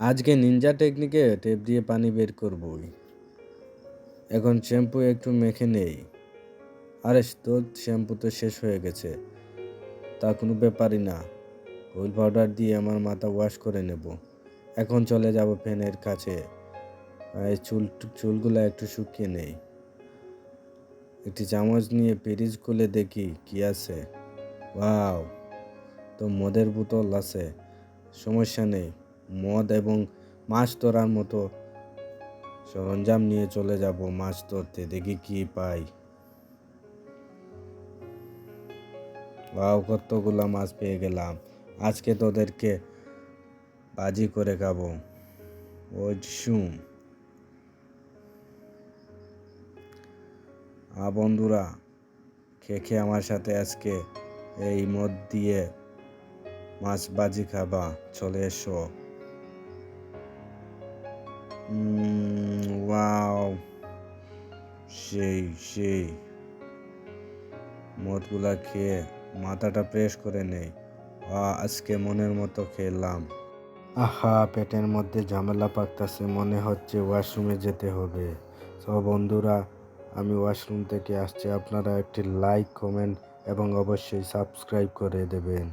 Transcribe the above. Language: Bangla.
আজকে নিনজা টেকনিকে টেপ দিয়ে পানি বের করবই। এখন শ্যাম্পু একটু মেখে নেই। আরে, তোর শ্যাম্পু তো শেষ হয়ে গেছে। তা কোনো ব্যাপারই না। হুইল পাউডার দিয়ে আমার মাথা ওয়াশ করে নেব। এখন চলে যাব ফ্যানের কাছে। এই চুল, চুলগুলো একটু শুকিয়ে নেই। একটি চামচ নিয়ে ফ্রিজ খুলে দেখি কি আছে। ওয়াও, তো মদের বোতল আছে। সমস্যা নেই। মদ এবং মাছ ধরার মতো সরঞ্জাম নিয়ে চলে যাব মাছ ধরতে। দেখি কি পাই। ওয়াও, কতগুলা মাছ পেয়ে গেলাম। আজকে তোদেরকে বাজি করে খাব। ও শুম আ বন্ধুরা খেয়ে আমার সাথে আজকে এই মদ দিয়ে মাছ বাজি খাবা। চলে এসো। ওয়াও সেই সেই। মদগুলা খেয়ে মাথাটা প্রেস করে নেই। আজকে মনের মতো খেলাম। আহা, পেটের মধ্যে ঝামেলা পাকতাছে, মনে হচ্ছে ওয়াশরুমে যেতে হবে। সব বন্ধুরা, আমি ওয়াশরুম থেকে আসছি। আপনারা একটি লাইক কমেন্ট এবং অবশ্যই সাবস্ক্রাইব করে দেবেন।